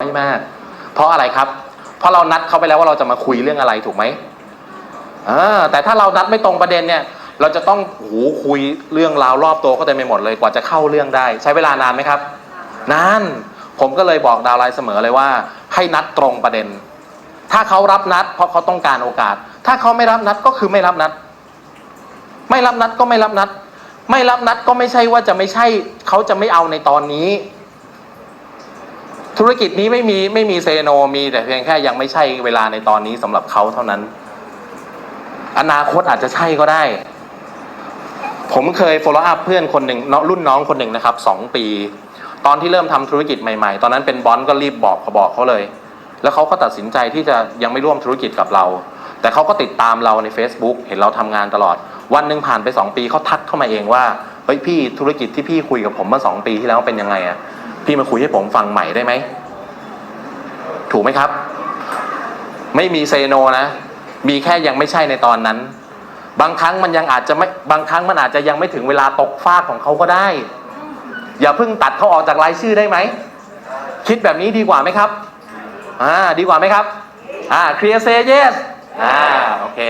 ไม่มาก เพราะอะไรครับ เพราะเรานัดเขาไปแล้วว่าเราจะมาคุยเรื่องอะไรถูกไหมอ่าแต่ถ้าเรานัดไม่ตรงประเด็นเนี่ย เราจะต้องโหูคุยเรื่องราวรอบตัวก็เต็มไปหมดเลยกว่าจะเข้าเรื่องได้ ใช้เวลานานไหมครับนานผมก็เลยบอกดาวไลน์เสมอเลยว่า ให้นัดตรงประเด็น ถ้าเขารับนัด เพราะเขาต้องการโอกาส ถ้าเขาไม่รับนัดก็คือไม่รับนัด ไม่รับนัดก็ไม่รับนัด ไม่รับนัดก็ไม่ใช่ว่าจะไม่ใช่เขาจะไม่เอาในตอนนี้ ธุรกิจนี้ไม่มีไม่มีเซโนมีแต่เพียงแค่ยังไม่ใช่เวลาในตอนนี้สำหรับเขาเท่านั้น อนาคตอาจจะใช่ก็ได้ ผมเคย follow up เพื่อนคนหนึ่งรุ่นน้องคนหนึ่งนะครับสองปี ตอนที่เริ่มทำธุรกิจใหม่ๆ ตอนนั้นเป็นบอลก็รีบบอกเขาบอกเขาเลย แล้วเขาก็ตัดสินใจที่จะยังไม่ร่วมธุรกิจกับเรา แต่เขาก็ติดตามเราใน Facebook เห็นเราทำงานตลอด วันหนึ่งผ่านไปสองปีเขาทักเข้ามาเองว่าเฮ้ยพี่ธุรกิจที่พี่คุยกับผมเมื่อสองปีที่แล้วเป็นยังไงอะ พี่มาคุยให้ผมฟังใหม่ได้ไหม ถูกไหมครับ ไม่มีเซโนนะ มีแค่ยังไม่ใช่ในตอนนั้น บางครั้งมันยังอาจจะไม่บางครั้งมันอาจจะยังไม่ถึงเวลาตกฟากของเขาก็ได้ อย่าเพิ่งตัดเขาออกจากรายชื่อได้ไหม คิดแบบนี้ดีกว่าไหมครับอ่าดีกว่าไหมครับอ่าเคลียร์เซเยสอ่าโอเค